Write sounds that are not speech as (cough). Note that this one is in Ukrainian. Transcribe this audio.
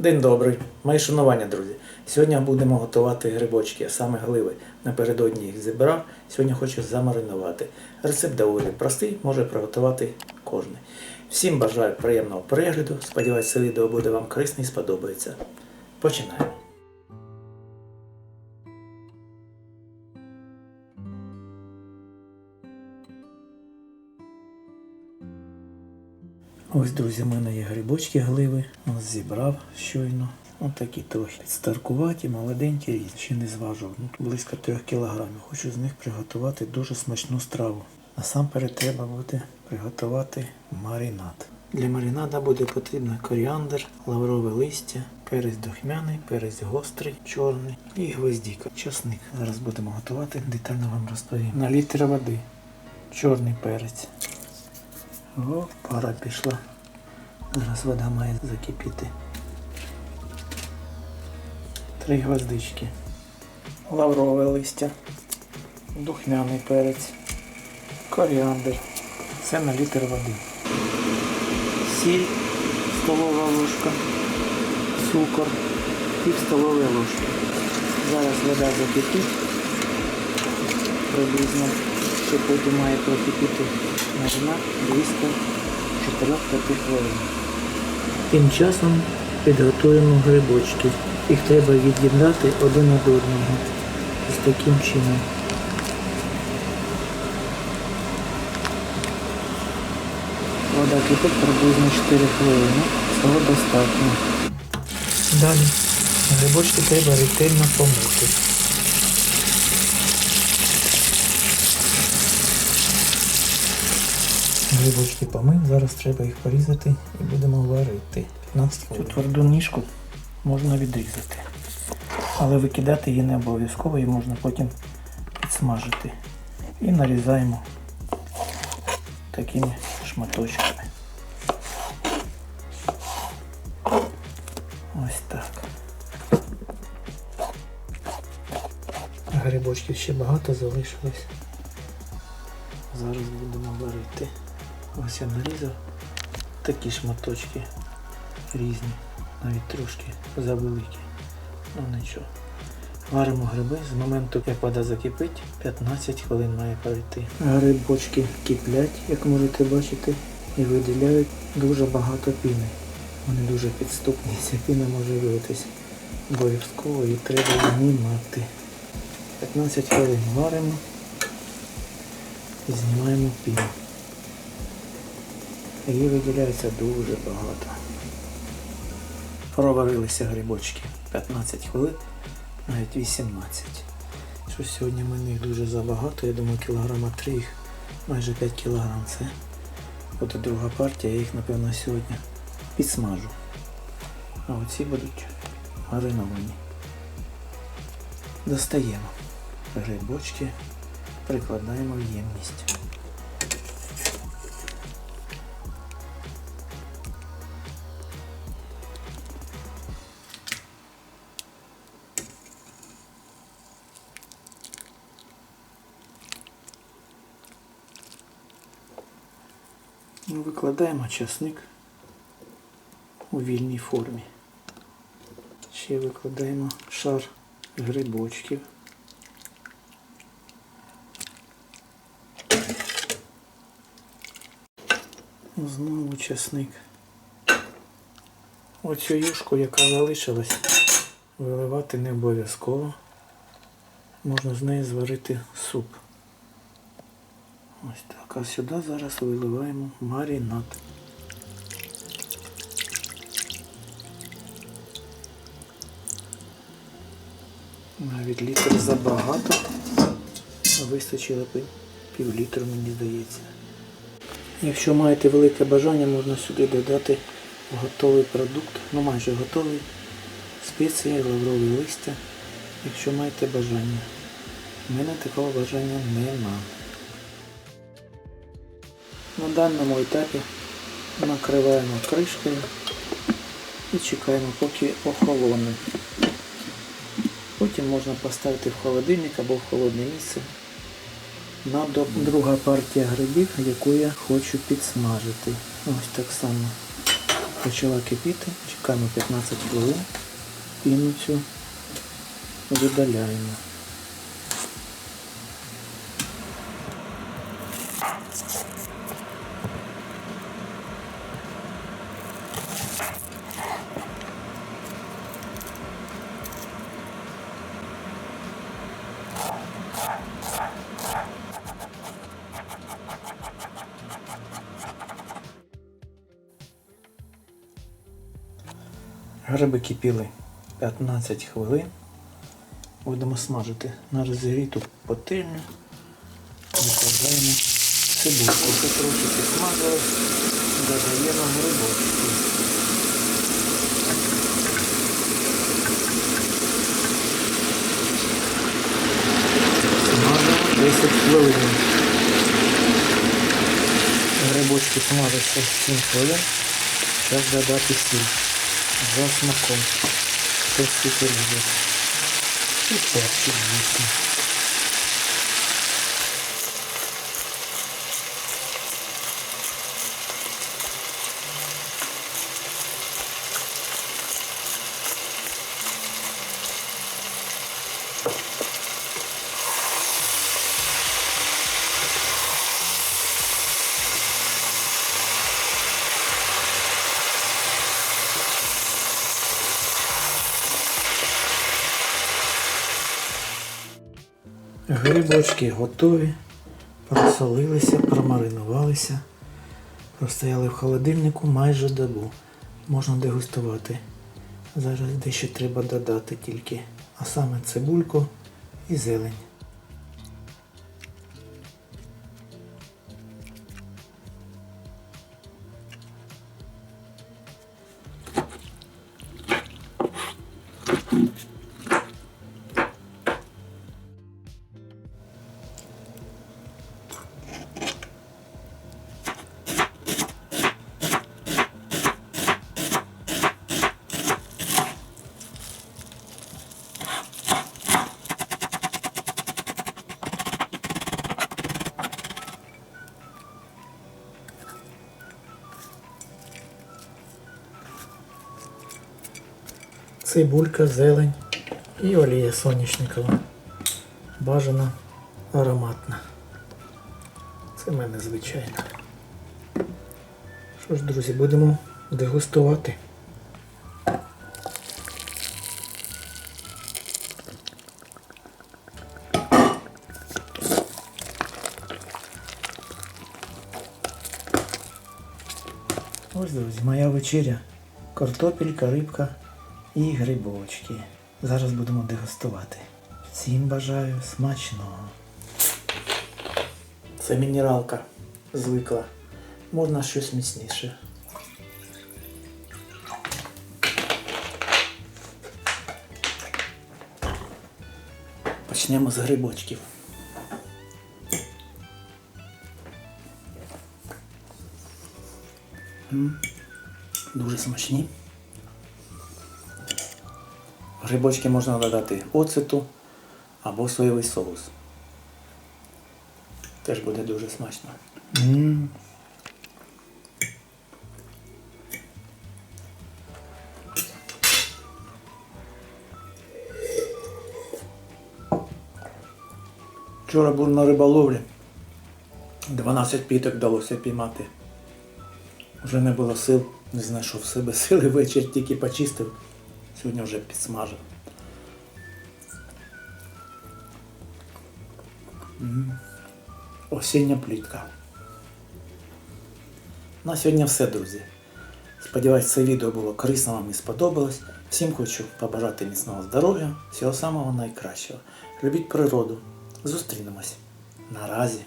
День добрий, мої шанування, друзі. Сьогодні будемо готувати грибочки, а саме гливи. Напередодні їх зібрав. Сьогодні хочу замаринувати. Рецепт доволі простий, може приготувати кожен. Всім бажаю приємного перегляду. Сподіваюся, це відео буде вам корисне і сподобається. Починаємо. Ось, друзі, в мене є грибочки гливи. Ось зібрав щойно. Ось такі трохи старкуваті, молоденькі, різні. ще не зважував. Ну, близько 3 кілограмів. Хочу з них приготувати дуже смачну страву. Насамперед треба буде приготувати маринад. Для маринада буде потрібно коріандр, лаврове листя, перець духмяний, перець гострий, чорний і гвоздіка. Часник. Зараз будемо готувати, детально вам розповім. На літр води. Чорний перець. О, пара пішла. Зараз вода має закипіти. Три гвоздички. Лаврове листя. Духмяний перець. Коріандр. Це на літр води. Сіль столова ложка. Цукор. Пів столової ложки. Зараз вода закипить. Приблизно ще потім має прокипіти маринад близько 4-5 хвилин. Тим часом підготуємо грибочки. Їх треба від'єднати один від одного. Ось таким чином. Вода кипить приблизно 4 хвилини. Цього достатньо. Далі грибочки треба ретельно помити. Грибочки помив, зараз треба їх порізати і будемо варити. 15 хвилин. Цю тверду ніжку можна відрізати. Але викидати її не обов'язково, її можна потім підсмажити. І нарізаємо такими шматочками. Ось так. Грибочків ще багато залишилось. Зараз будемо варити. Ось я нарізав такі шматочки різні, навіть трошки завеликі. Ну нічого. Варимо гриби з моменту, як вода закипить, 15 хвилин має пройти. Грибочки киплять, як можете бачити, і виділяють дуже багато піни. Вони дуже підступні, ця піна може вилитись. Обов'язково її треба знімати. 15 хвилин варимо і знімаємо піну. Її виділяється дуже багато. Проварилися грибочки 15 хвилин, навіть 18. Що сьогодні мені їх дуже забагато, я думаю кілограма 3 їх, майже 5 кілограм це. От і друга партія, я їх напевно сьогодні підсмажу. А оці будуть мариновані. Достаємо грибочки, прикладаємо в ємність. Ну, Викладаємо часник у вільній формі. Ще викладаємо шар грибочків. Знову часник. Оцю юшку, яка залишилась, виливати не обов'язково. Можна з неї зварити суп. Ось так. А сюди зараз виливаємо маринад. Навіть літр забагато. Вистачило пів літру, мені здається. Якщо маєте велике бажання, можна сюди додати готовий продукт, ну майже готовий, спеції, лаврові листя, якщо маєте бажання. У мене такого бажання нема. На даному етапі накриваємо кришкою і чекаємо, поки охолоне. Потім можна поставити в холодильник або в холодне місце на добу. Друга партія грибів, яку я хочу підсмажити. Ось так само почала кипіти, чекаємо 15 хвилин, піну цю видаляємо. Гриби кипіли 15 хвилин. Будемо смажити на розігріту пательню. Викладаємо цибульку. Це трошки підсмажилось. Додаємо грибочки. Смажимо 10 хвилин. Грибочки смажаться 7 хвилин. Час додати сіль за смаком. Хто скільки любить. І перчик, звісно. Грибочки готові, просолилися, промаринувалися, простояли в холодильнику майже добу. Можна дегустувати. Зараз дещо треба додати тільки, а саме цибульку і зелень. Цибулька, зелень і олія соняшникова. Бажано ароматна. Це в мене звичайно. Що ж, друзі, будемо дегустувати. Ось, друзі, моя вечеря. Картопелька, рибка і грибочки. Зараз будемо дегустувати. Всім бажаю смачного. Це мінералка звикла. Можна щось міцніше. Почнемо з грибочків. Дуже смачні. Грибочки можна додати оцету або соєвий соус. Теж буде дуже смачно. м Вчора був на риболовлі. 12 піток вдалося піймати. Вже не було сил, не знайшов в себе (laughs) сили, вечір тільки почистив. Сьогодні вже підсмажив. Осіння плітка. На сьогодні все, друзі. Сподіваюсь, це відео було корисно вам і сподобалось. Всім хочу побажати міцного здоров'я, всього самого найкращого. Любіть природу. Зустрінемось. Наразі.